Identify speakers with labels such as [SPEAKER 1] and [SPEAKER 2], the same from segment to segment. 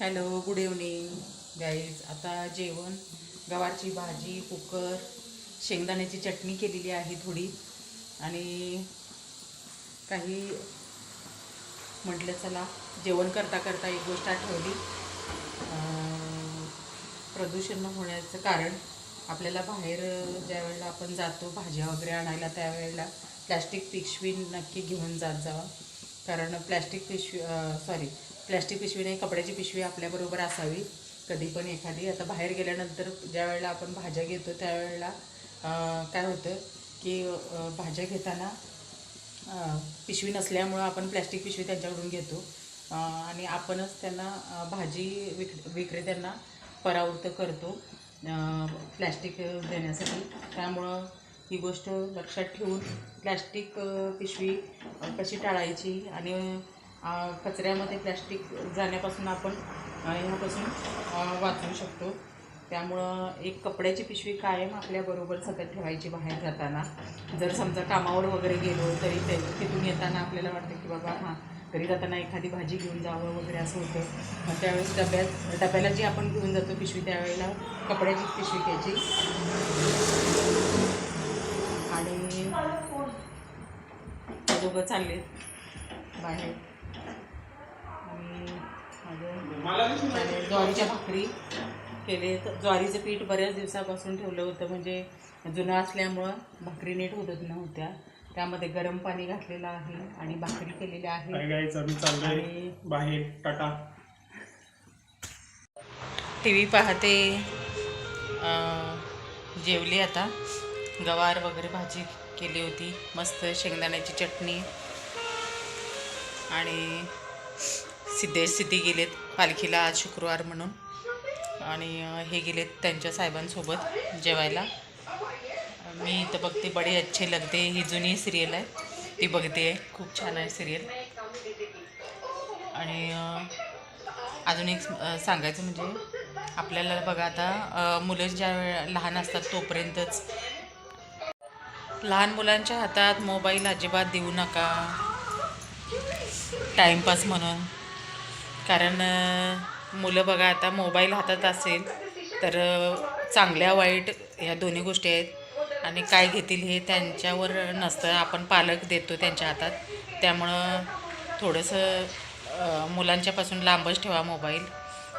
[SPEAKER 1] Hello good evening guys आता जेवण गवारची भाजी कुकर शेंगदाण्याची चटणी केलेली आहे थोडी. आणि काही म्हटलं चला जेवण करता करता एक गोष्ट आठवली. प्रदूषण होण्याचं कारण आपल्याला बाहेर ज्या वेळेला आपण जातो भाज्या वगैरे आणायला त्यावेळेला प्लॅस्टिक पिशवी नक्की घेऊन जात जावा. कारण प्लॅस्टिक पिशवी सॉरी प्लॅस्टिक पिशवी नाही कपड्याची पिशवी आपल्याबरोबर असावी. कधी पण एखादी. आता बाहेर गेल्यानंतर ज्या वेळेला आपण भाज्या घेतो त्यावेळेला काय होतं की भाज्या घेताना पिशवी नसल्यामुळं आपण प्लॅस्टिक पिशवी त्यांच्याकडून घेतो. आणि आपणच त्यांना भाजी विक विक्रेत्यांना परावृत्त करतो प्लॅस्टिक देण्यासाठी. त्यामुळं ही गोष्ट लक्षात ठेवून प्लॅस्टिक पिशवी कशी टाळायची आणि कचऱ्यामध्ये प्लॅस्टिक जाण्यापासून आपण ह्यापासून वाचवू शकतो. त्यामुळं एक कपड्याची पिशवी कायम आपल्याबरोबर सतत ठेवायची बाहेर जाताना. जर समजा कामावर वगैरे गेलो तरी ते तिथून येताना आपल्याला वाटतं की बाबा हां घरी जाताना एखादी भाजी घेऊन जावं वगैरे असं होतं. मग त्यावेळेस डब्यात डब्याला जी आपण घेऊन जातो पिशवी त्यावेळेला कपड्याची पिशवी घ्यायची. आणि दोघं चालले बाहेर. ज्वारीच्या भाकरी केले. तर ज्वारीचं पीठ बऱ्याच दिवसापासून ठेवलं होतं. म्हणजे जुनं असल्यामुळं भाकरी नीट होत नव्हत्या. त्यामध्ये गरम पाणी घातलेलं आहे आणि भाकरी केलेल्या आहे.
[SPEAKER 2] बाहेर. टाटा.
[SPEAKER 1] टी व्ही पाहते जेवली आता. गवार वगैरे भाजी केली होती. मस्त शेंगदाण्याची चटणी. आणि सिद्धेश सिद्धी गेलेत पालखीला आज शुक्रवार म्हणून. आणि हे गेलेत त्यांच्या साहेबांसोबत जेवायला. मी इथं बघते बडे अच्छे लगते ही जुनी सिरियल आहे. ती बघते आहे खूप छान आहे सिरियल आणि अजून एक सांगायचं म्हणजे आपल्याला बघा आता मुलं ज्या लहान असतात तोपर्यंतच. लहान मुलांच्या हातात मोबाईल अजिबात देऊ नका. टाईमपास म्हणून. कारण मुलं बघा आता मोबाईल हातात असेल तर चांगल्या वाईट ह्या दोन्ही गोष्टी आहेत. आणि काय घेतील हे त्यांच्यावर नसतं. आपण पालक देतो त्यांच्या हातात. त्यामुळं थोडंसं मुलांच्यापासून लांबच ठेवा मोबाईल.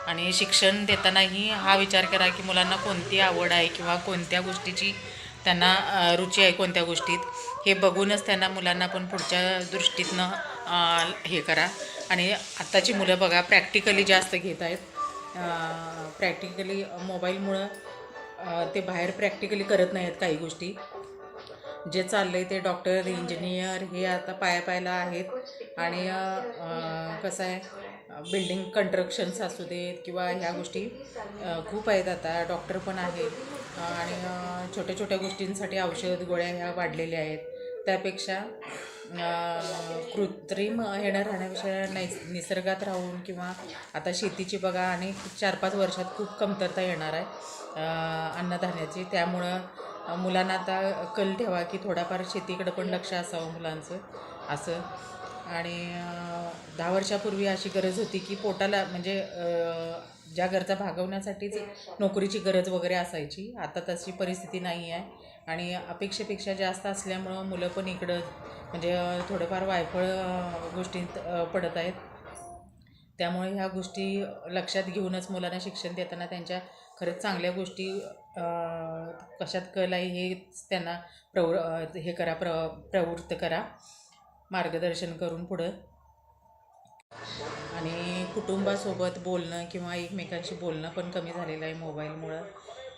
[SPEAKER 1] आणि शिक्षण देतानाही हा विचार करा की मुलांना कोणती आवड आहे किंवा कोणत्या गोष्टीची त्यांना रुची आहे कोणत्या गोष्टीत. हे बघूनच त्यांना मुलांना पण पुढच्या दृष्टीतनं हे करा. आणि आत्ताची मुलं बघा प्रॅक्टिकली जास्त घेत आहेत. प्रॅक्टिकली मोबाईलमुळं ते बाहेर प्रॅक्टिकली करत नाहीत काही गोष्टी. जे चाललं आहे ते डॉक्टर इंजिनियर हे आता पाया पायाला आहेत. आणि कसं आहे बिल्डिंग कन्स्ट्रक्शन्स असू देत किंवा ह्या गोष्टी खूप आहेत आता. डॉक्टर पण आहेत. आणि छोट्या छोट्या गोष्टींसाठी औषध गोळ्या ह्या वाढलेल्या आहेत. त्यापेक्षा कृत्रिम ह्यानं राहण्यापेक्षा नैस निसर्गात राहून किंवा आता शेतीची बघा आणि चार पाच वर्षात खूप कमतरता येणार आहे अन्नधान्याची. त्यामुळं मुलांना आता कल ठेवा की थोडाफार शेतीकडं पण लक्ष असावं मुलांचं असं. आणि दहा वर्षापूर्वी अशी गरज होती की पोटाला म्हणजे ज्या गरजा भागवण्यासाठीच नोकरीची गरज वगैरे असायची आता तशी परिस्थिती नाही आहे आणि अपेक्षेपेक्षा जास्त असल्यामुळं मुलं पण इकडं म्हणजे थोडंफार वायफळ गोष्टीत पडत आहेत. त्यामुळे ह्या गोष्टी लक्षात घेऊनच मुलांना शिक्षण देताना त्यांच्या खरंच चांगल्या गोष्टी कशात कल आहे हे त्यांना प्रव हे करा प्र प्रवृत्त करा. मार्गदर्शन करून पुढं. आणि कुटुंबासोबत बोलणं किंवा एकमेकांशी बोलणं पण कमी झालेलं आहे मोबाईलमुळं.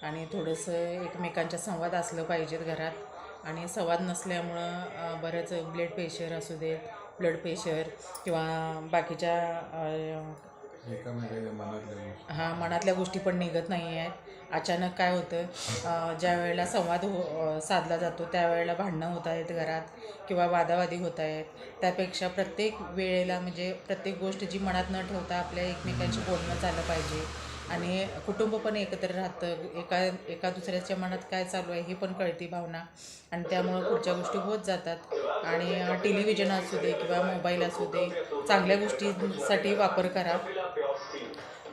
[SPEAKER 1] आणि थोडंसं एकमेकांच्या संवाद असलं पाहिजेत घरात. आणि संवाद नसल्यामुळं बरंच ब्लड प्रेशर असू दे ब्लड प्रेशर किंवा बाकीच्या हा मनातल्या गोष्टी पण निघत नाही आहेत अचानक काय होतं ज्या वेळेला संवाद हो साधला जातो त्यावेळेला भांडणं होत आहेत घरात किंवा वादावादी होत आहेत. त्यापेक्षा प्रत्येक वेळेला म्हणजे प्रत्येक गोष्ट जी मनात न ठेवता आपल्या एकमेकांशी बोलणं झालं पाहिजे. आणि कुटुंब पण एकत्र राहतं. एका एका दुसऱ्याच्या मनात काय चालू आहे हे पण कळते भावना. आणि त्यामुळं पुढच्या गोष्टी होत जातात. आणि टेलिव्हिजन असू दे किंवा मोबाईल असू दे चांगल्या गोष्टींसाठी वापर करा.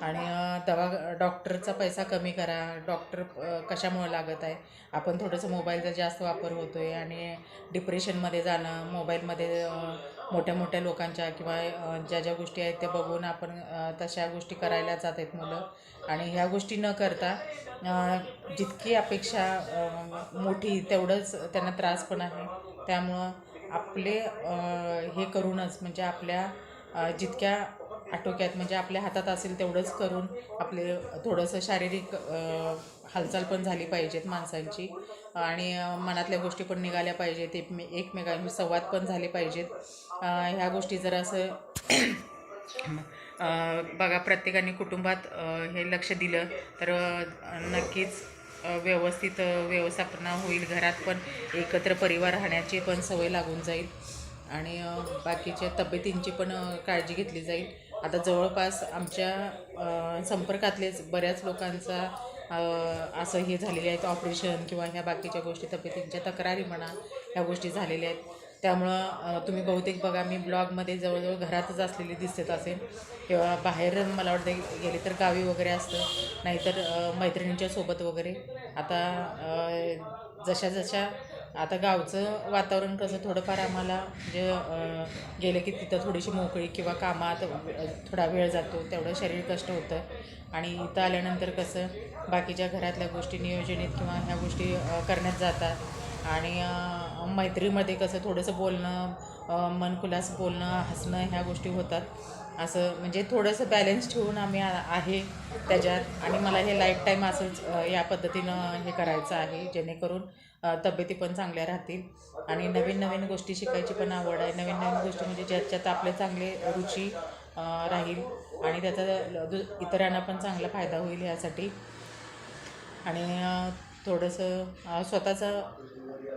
[SPEAKER 1] आणि दवा डॉक्टरचा पैसा कमी करा. डॉक्टर कशामुळे लागत आहे? आपण थोडंसं मोबाईलचा जास्त वापर होतो आहे आणि डिप्रेशनमध्ये जाणं मोबाईलमध्ये मोठ्या मोठ्या लोकांच्या किंवा ज्या ज्या गोष्टी आहेत त्या बघून आपण तशा गोष्टी करायला जात आहेत मुलं. आणि ह्या गोष्टी न करता जितकी अपेक्षा मोठी तेवढंच त्यांना त्रास पण आहे. त्यामुळं आपले हे करूनच म्हणजे आपल्या जितक्या आटोक्यात म्हणजे आपल्या हातात असेल तेवढंच करून आपले थोडंसं शारीरिक हालचाल पण झाली पाहिजेत माणसांची. आणि मनातल्या गोष्टी पण निघाल्या पाहिजेत एकमे एकमेकांशी संवाद पण झाले पाहिजेत. ह्या गोष्टी जर असं बघा प्रत्येकाने कुटुंबात हे लक्ष दिलं तर नक्कीच व्यवस्थित व्यवस्थापना होईल. घरात पण एकत्र परिवार राहण्याची पण सवय लागून जाईल. आणि बाकीच्या तब्येतींची पण काळजी घेतली जाईल. आता जवळपास आमच्या संपर्कातलेच बऱ्याच लोकांचा असं हे झालेले आहेत ऑपरेशन किंवा ह्या बाकीच्या गोष्टी तब्येतींच्या तक्रारी म्हणा ह्या गोष्टी झालेल्या आहेत. त्यामुळं तुम्ही बहुतेक बघा मी ब्लॉगमध्ये जवळजवळ घरातच असलेली दिसत असेल किंवा बाहेर मला वाटतं गेले तर गावी वगैरे असतं नाहीतर मैत्रिणींच्या सोबत वगैरे. आता जशा जशा आता गावचं वातावरण कसं थोडंफार आम्हाला जे गेलं की तिथं थोडीशी मोकळी किंवा कामात थोडा वेळ जातो तेवढं शरीर कष्ट होतं. आणि इथं आल्यानंतर कसं बाकीच्या घरातल्या गोष्टी नियोजनित किंवा ह्या गोष्टी करण्यात जातात. आणि मैत्रीमध्ये कसं थोडंसं बोलणं मनखुलास बोलणं हसणं ह्या गोष्टी होतात. असं म्हणजे थोडंसं बॅलन्स ठेवून आम्ही आ- आहे त्याच्यात. आणि मला हे लाईफ टाईम असंच या पद्धतीनं हे करायचं आहे जेणेकरून तब्येती पण चांगल्या राहतील. आणि नवीन नवीन गोष्टी शिकायची पण आवड आहे. नवीन नवीन गोष्टी म्हणजे ज्याच्यात आपले चांगले रुची राहील. आणि त्याचा ल- दु इतरांना पण चांगला फायदा होईल यासाठी. आणि थोडंसं स्वतःचा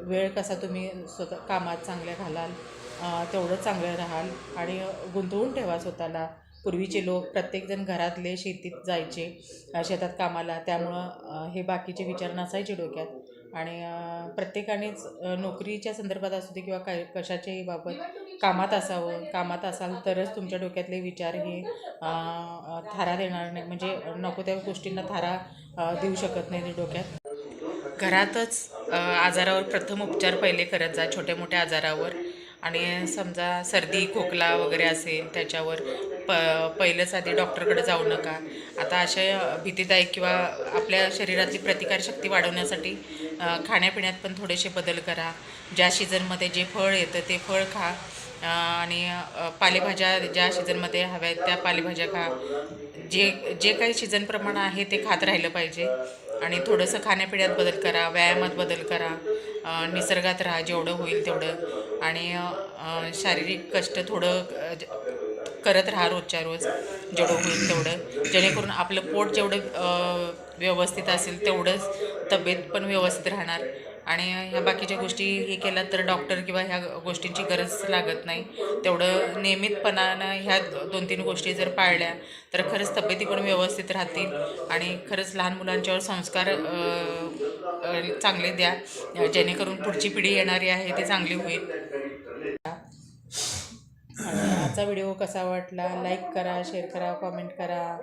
[SPEAKER 1] वेळ कसा तुम्ही स्वतः कामात चांगल्या घालाल तेवढं चांगलं राहाल आणि गुंतवून ठेवा स्वतःला. पूर्वीचे लोक प्रत्येकजण घरातले शेतीत जायचे शेतात कामाला. त्यामुळं हे बाकीचे विचार नसायचे डोक्यात. आणि प्रत्येकानेच नोकरीच्या संदर्भात असू दे किंवा काय कशाच्याही बाबत कामात असावं. कामात असाल तरच तुमच्या डोक्यातले विचार हे थारा देणार नाही म्हणजे नको त्या गोष्टींना थारा देऊ शकत नाही डोक्यात. घरातच आजारावर प्रथम उपचार पहिले करत जा. छोट्या मोठ्या आजारावर. आणि समजा सर्दी खोकला वगैरे असेल त्याच्यावर प पहिलंच आधी डॉक्टरकडे जाऊ नका. आता अशा भीतीदायक किंवा आपल्या शरीरातली प्रतिकारशक्ती वाढवण्यासाठी खाण्यापिण्यात पण थोडेसे बदल करा. ज्या सीझनमध्ये जे फळ येतं ते फळ खा. आणि पालेभाज्या ज्या सीझनमध्ये हव्या आहेत त्या पालेभाज्या खा. जे जे काही सीझनप्रमाणे आहे ते खात राहिलं पाहिजे. आणि थोडंसं खाण्यापिण्यात बदल करा व्यायामात बदल करा. निसर्गात राहा जेवढं होईल तेवढं. आणि शारीरिक कष्ट थोडं करत राहा रोजच्या रोज जेवढं होईल तेवढं. जेणेकरून आपलं पोट जेवढं व्यवस्थित असेल तेवढंच तब्येत पण व्यवस्थित राहणार. आणि ह्या बाकीच्या गोष्टी हे केल्या तर डॉक्टर किंवा ह्या गोष्टींची गरज लागत नाही. तेवढं नियमितपणानं ह्या दोन तीन गोष्टी जर पाळल्या तर खरंच तब्येती पण व्यवस्थित राहतील आणि खरंच लहान मुलांच्यावर संस्कार चांगले द्या. जेणेकरून पुढची पिढी येणारी आहे ती चांगली होईल. आजचा व्हिडिओ कसा वाटला? लाईक करा शेअर करा कॉमेंट करा.